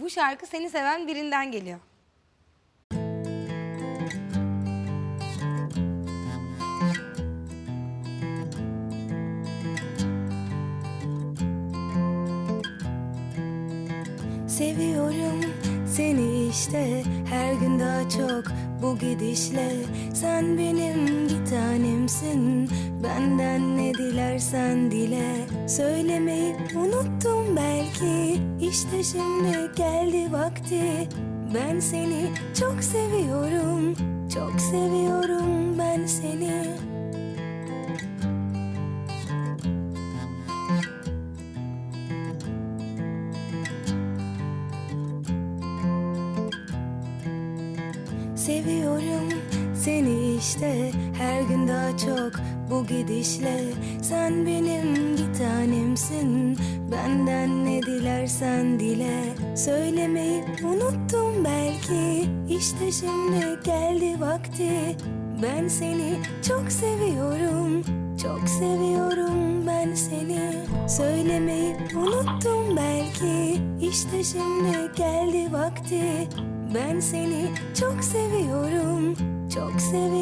Bu şarkı seni seven birinden geliyor. Seviyorum seni işte her gün daha çok bu gidişle Sen benim bir tanemsin benden ne dilersen dile Söylemeyi unuttum belki. İşte şimdi geldi vakti. Ben seni çok seviyorum çok seviyorum ben seni. Seviyorum seni işte her gün daha çok bu gidişle. Sen benim bir tanemsin benden ne dilersen dile. Söylemeyi unuttum belki işte şimdi geldi vakti. Ben seni çok seviyorum çok seviyorum ben seni. Söylemeyi unuttum belki işte şimdi geldi vakti. Ben seni çok seviyorum çok seviyorum